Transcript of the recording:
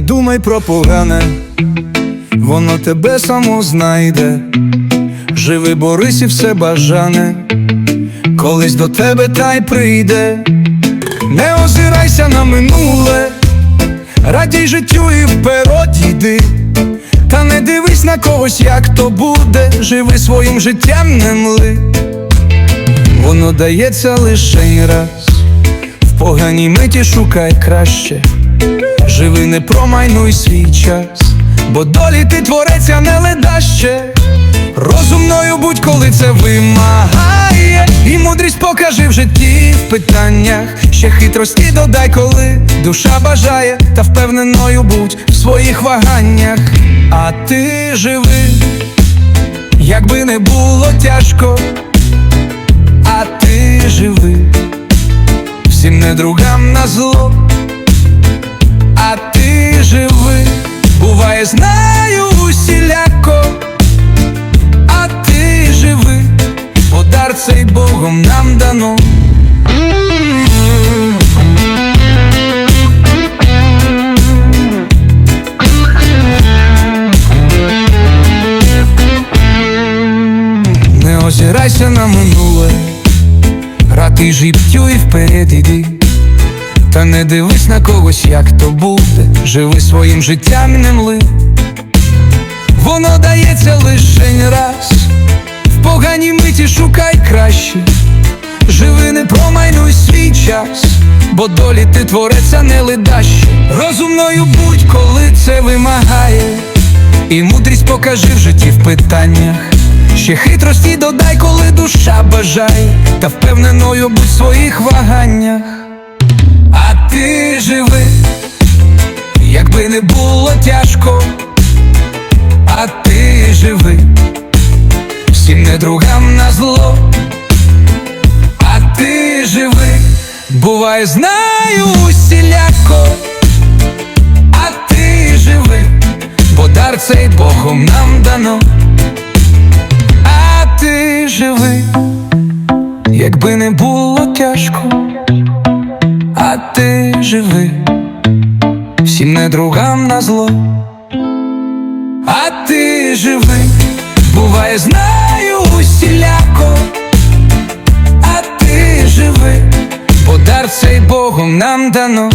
думай про погане, воно тебе само знайде. Живи, борись і все бажане, колись до тебе та й прийде. Не озирайся на минуле, радій життю і вперед йди. Та не дивись на когось, як то буде, живи своїм життям не мли. Воно дається лише раз, в поганій миті шукай краще. Не промайнуй свій час, бо долі ти твореця не ледаще. Розумною будь, коли це вимагає, і мудрість покажи в житті в питаннях. Ще хитрості додай, коли душа бажає, та впевненою будь в своїх ваганнях. А ти живи, якби не було тяжко, нам дано. Не озирайся на минуле, радий життю і вперед іди. Та не дивись на когось, як то буде, живи своїм життям не мли. Воно дається лише раз, миті шукай краще, живи, не промайнуй свій час, бо долі ти твореться не ледаще. Розумною будь, коли це вимагає, і мудрість покажи в житті в питаннях. Ще хитрості додай, коли душа бажає, та впевненою будь в своїх ваганнях. А ти живи, якби не було тяжко, а ти живи, всім недругам на зло, а ти живи, буває, знаю усіляко, а ти живи, бо дар цей Богом нам дано, а ти живи, якби не було тяжко. А ти живи, всім недругам на зло, а ти живи, буває, знаю Богом нам дано.